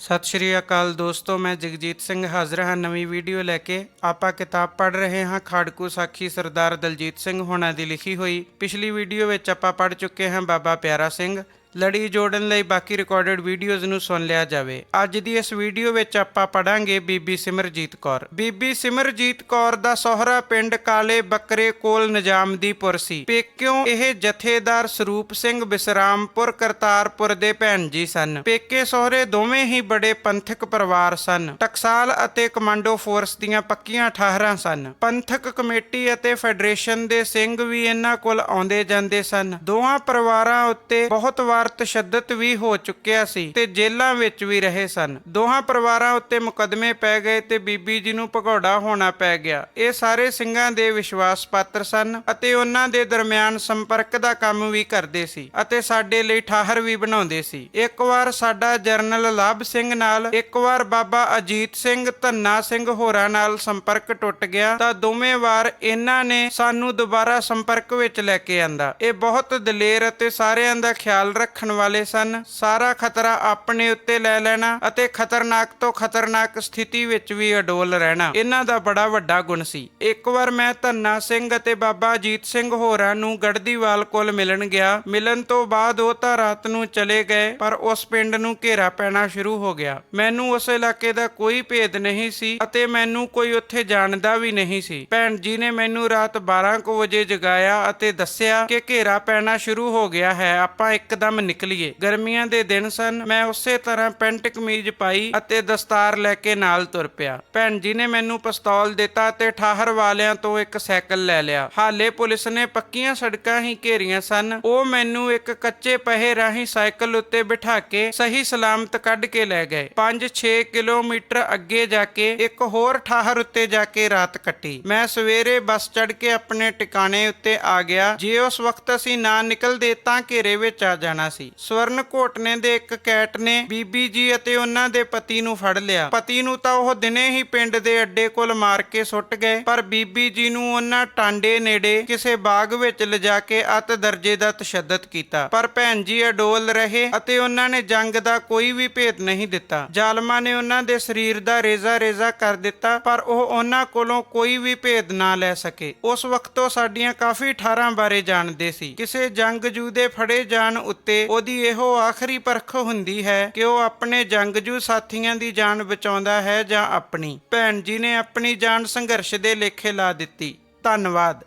ਸਤਿ ਸ਼੍ਰੀ ਅਕਾਲ ਦੋਸਤੋ, ਮੈਂ ਜਗਜੀਤ ਸਿੰਘ ਹਾਜ਼ਰ ਹਾਂ ਨਵੀਂ ਵੀਡੀਓ ਲੈ ਕੇ। ਆਪਾਂ ਕਿਤਾਬ ਪੜ੍ਹ ਰਹੇ ਹਾਂ, ਖਾੜਕੂ ਸਾਖੀ ਸਰਦਾਰ ਦਲਜੀਤ ਸਿੰਘ ਹੋਣਾ ਦੀ ਲਿਖੀ ਹੋਈ। ਪਿਛਲੀ ਵੀਡੀਓ ਵਿੱਚ ਆਪਾਂ ਪੜ੍ਹ ਚੁੱਕੇ ਹਾਂ ਬਾਬਾ ਪਿਆਰਾ ਸਿੰਘ। ਲੜੀ ਜੋੜਨ ਲਈ ਬਾਕੀ ਰਿਕਾਰਡਡ ਵੀਡੀਓਜ਼ ਨੂੰ ਸੁਣ ਲਿਆ ਜਾਵੇ। ਅੱਜ ਦੀ ਇਸ ਵੀਡੀਓ ਵਿੱਚ ਆਪਾਂ ਪੜਾਂਗੇ ਬੀਬੀ ਸਿਮਰਜੀਤ ਕੌਰ। ਬੀਬੀ ਸਿਮਰਜੀਤ ਕੌਰ ਦਾ ਸਹੁਰਾ ਪਿੰਡ ਕਾਲੇ ਬੱਕਰੇ ਕੋਲ ਨਿਜ਼ਾਮਦੀਪੁਰ ਸੀ। ਪੇਕਿਓਂ ਇਹ ਜਥੇਦਾਰ ਸਰੂਪ ਸਿੰਘ ਬਿਸਰਾਮਪੁਰ, ਕਰਤਾਰਪੁਰ ਦੇ ਭੈਣ ਜੀ ਸਨ। ਪੇਕੇ ਸਹੁਰੇ ਦੋਵੇਂ ਹੀ ਬੜੇ ਪੰਥਕ ਪਰਿਵਾਰ ਸਨ। ਟਕਸਾਲ ਅਤੇ ਕਮਾਂਡੋ ਫੋਰਸ ਦੀਆਂ ਪੱਕੀਆਂ ਠਾਹਰਾਂ ਸਨ। ਪੰਥਕ ਕਮੇਟੀ ਅਤੇ ਫੈਡਰੇਸ਼ਨ ਦੇ ਸਿੰਘ ਵੀ ਇਹਨਾਂ ਕੋਲ ਆਉਂਦੇ ਜਾਂਦੇ ਸਨ। ਦੋਹਾਂ ਪਰਿਵਾਰਾਂ ਉੱਤੇ ਬਹੁਤ ਵਾਰ ਤਸ਼ੱਦਦ ਵੀ ਹੋ ਚੁੱਕਿਆ ਸੀ ਤੇ ਜੇਲ੍ਹਾਂ ਵਿੱਚ ਵੀ ਰਹੇ ਸਨ। ਦੋਹਾਂ ਪਰਿਵਾਰਾਂ ਉੱਤੇ ਮੁਕੱਦਮੇ ਪੈ ਗਏ ਤੇ ਬੀਬੀ ਜੀ ਨੂੰ ਭਗੌੜਾ ਹੋਣਾ ਪੈ ਗਿਆ। ਇਹ ਸਾਰੇ ਸਿੰਘਾਂ ਦੇ ਵਿਸ਼ਵਾਸ ਪਾਤਰ ਸਨ ਅਤੇ ਉਹਨਾਂ ਦੇ ਦਰਮਿਆਨ ਸੰਪਰਕ ਦਾ ਕੰਮ ਵੀ ਕਰਦੇ ਸੀ ਅਤੇ ਸਾਡੇ ਲਈ ਠਾਹਰ ਵੀ ਬਣਾਉਂਦੇ ਸੀ। ਇੱਕ ਵਾਰ ਸਾਡਾ ਜਰਨਲ ਲਾਭ ਸਿੰਘ ਨਾਲ, ਇੱਕ ਵਾਰ ਬਾਬਾ ਅਜੀਤ ਸਿੰਘ ਧੰਨਾ ਸਿੰਘ ਹੋਰਾਂ ਨਾਲ ਸੰਪਰਕ ਟੁੱਟ ਗਿਆ ਤਾਂ ਦੋਵੇਂ ਵਾਰ ਇਹਨਾਂ ਨੇ ਸਾਨੂੰ ਦੁਬਾਰਾ ਸੰਪਰਕ ਵਿੱਚ ਲੈ ਕੇ ਆਂਦਾ। ਇਹ ਬਹੁਤ ਦਲੇਰ ਅਤੇ ਸਾਰਿਆਂ ਦਾ ਖਿਆਲ ਰੱਖ ਰੱਖਣ ਵਾਲੇ ਸਨ। ਸਾਰਾ ਖਤਰਾ ਆਪਣੇ ਉੱਤੇ ਲੈ ਲੈਣਾ ਅਤੇ ਖਤਰਨਾਕ ਤੋਂ ਖਤਰਨਾਕ ਸਥਿਤੀ ਵਿੱਚ ਵੀ ਅਡੋਲ ਰਹਿਣਾ। ਇਹਨਾਂ ਦਾ ਬੜਾ ਵੱਡਾ ਗੁਣ ਸੀ। ਇੱਕ ਵਾਰ ਮੈਂ ਧੰਨਾ ਸਿੰਘ ਅਤੇ ਬਾਬਾ ਅਜੀਤ ਸਿੰਘ ਹੋਰਾਂ ਨੂੰ ਗੜਦੀਵਾਲ ਕੋਲ ਮਿਲਣ ਗਿਆ। ਮਿਲਣ ਤੋਂ ਬਾਅਦ ਉਹ ਤਾਂ ਰਾਤ ਨੂੰ ਚਲੇ ਗਏ, ਪਰ ਉਸ ਪਿੰਡ ਨੂੰ ਘੇਰਾ ਪੈਣਾ ਸ਼ੁਰੂ ਹੋ ਗਿਆ। ਮੈਨੂੰ ਉਸ ਇਲਾਕੇ ਦਾ ਕੋਈ ਭੇਦ ਨਹੀਂ ਸੀ ਅਤੇ ਮੈਨੂੰ ਕੋਈ ਉੱਥੇ ਜਾਣਦਾ ਵੀ ਨਹੀਂ ਸੀ। ਭੈਣ ਜੀ ਨੇ ਮੈਨੂੰ ਰਾਤ 12 ਕੁ ਵਜੇ ਜਗਾਇਆ ਅਤੇ ਦੱਸਿਆ ਕਿ ਘੇਰਾ ਪੈਣਾ ਸ਼ੁਰੂ ਹੋ ਗਿਆ ਹੈ। ਆਪਾਂ ਇੱਕਦਮ ਨਿਕਲੀਏ। ਗਰਮੀਆਂ ਦੇ ਦਿਨ ਸਨ। ਮੈਂ ਉਸੇ ਤਰ੍ਹਾਂ ਪੈਂਟ ਕਮੀਜ਼ ਪਾਈ ਅਤੇ ਦਸਤਾਰ ਲੈ ਕੇ ਨਾਲ ਤੁਰ ਪਿਆ। ਭੈਣ ਜੀ ਨੇ ਮੈਨੂੰ ਪਿਸਤੌਲ ਦਿੱਤਾ ਤੇ ਠਾਹਰ ਵਾਲਿਆਂ ਤੋਂ ਇੱਕ ਸਾਈਕਲ ਲੈ ਲਿਆ। ਹਾਲੇ ਪੁਲਿਸ ਨੇ ਪੱਕੀਆਂ ਸੜਕਾਂ ਹੀ ਘੇਰੀਆਂ ਸਨ। ਉਹ ਮੈਨੂੰ ਇੱਕ ਕੱਚੇ ਪਹੇ ਰਾਹੀਂ ਸਾਈਕਲ ਉੱਤੇ ਬਿਠਾ ਕੇ ਸਹੀ ਸਲਾਮਤ ਕੱਢ ਕੇ ਲੈ ਗਏ। 5-6 ਕਿਲੋਮੀਟਰ ਅੱਗੇ ਜਾ ਕੇ ਇੱਕ ਹੋਰ ਠਾਹਰ ਉੱਤੇ ਜਾ ਕੇ ਰਾਤ ਕੱਟੀ। ਮੈਂ ਸਵੇਰੇ ਬੱਸ ਚੜ ਕੇ ਆਪਣੇ ਟਿਕਾਣੇ ਉੱਤੇ ਆ ਗਿਆ। ਜੇ ਉਸ ਵਕਤ ਅਸੀਂ ਨਾ ਨਿਕਲਦੇ ਤਾਂ ਘੇਰੇ ਵਿੱਚ ਆ ਜਾਣਾ ਸੀ। ਸਵਰਨ ਘੋਟਨੇ ਦੇ ਇੱਕ ਕੈਟ ਨੇ ਬੀਬੀ ਜੀ ਅਤੇ ਉਹਨਾਂ ਦੇ ਪਤੀ ਨੂੰ ਫੜ ਲਿਆ। ਪਤੀ ਨੂੰ ਤਾਂ ਉਹ ਦਿਨੇ ਹੀ ਪਿੰਡ ਦੇ ਅੱਡੇ ਕੋਲ ਮਾਰ ਕੇ ਸੁੱਟ ਗਏ। ਪਰ ਬੀਬੀ ਜੀ ਨੂੰ ਉਹਨਾਂ ਟਾਂਡੇ ਨੇੜੇ ਕਿਸੇ ਬਾਗ ਵਿੱਚ ਲਿਜਾ ਕੇ ਅਤ ਦਰਜੇ ਦਾ ਤਸ਼ੱਦਦ ਕੀਤਾ। ਪਰ ਭੈਣ ਜੀ ਅਡੋਲ ਰਹੇ ਅਤੇ ਉਹਨਾਂ ਨੇ ਜੰਗ ਦਾ ਕੋਈ ਵੀ ਭੇਦ ਨਹੀਂ ਦਿੱਤਾ। ਜ਼ਾਲਮਾਂ ਨੇ ਉਹਨਾਂ ਦੇ ਸਰੀਰ ਦਾ ਰੇਜ਼ਾ ਰੇਜ਼ਾ ਕਰ ਦਿੱਤਾ, ਪਰ ਉਹ ਉਹਨਾਂ ਕੋਲੋਂ ਕੋਈ ਵੀ ਭੇਦ ਨਾ ਲੈ ਸਕੇ। ਉਸ ਵਕਤ ਤੋਂ ਸਾਡੀਆਂ ਕਾਫੀ ਠਾਰਾਂ ਬਾਰੇ ਜਾਣਦੇ ਸੀ। ਕਿਸੇ ਜੰਗਜੂ ਦੇ ਫੜੇ ਜਾਣ ਉੱਤੇ ਉਹਦੀ ਇਹੋ ਆਖਰੀ ਪਰਖ ਹੁੰਦੀ ਹੈ ਕਿ ਉਹ ਆਪਣੇ ਜੰਗਜੂ ਸਾਥੀਆਂ ਦੀ ਜਾਨ ਬਚਾਉਂਦਾ ਹੈ ਜਾਂ ਆਪਣੀ। ਭੈਣ ਜੀ ਨੇ ਆਪਣੀ ਜਾਨ ਸੰਘਰਸ਼ ਦੇ ਲੇਖੇ ਲਾ ਦਿੱਤੀ। ਧੰਨਵਾਦ।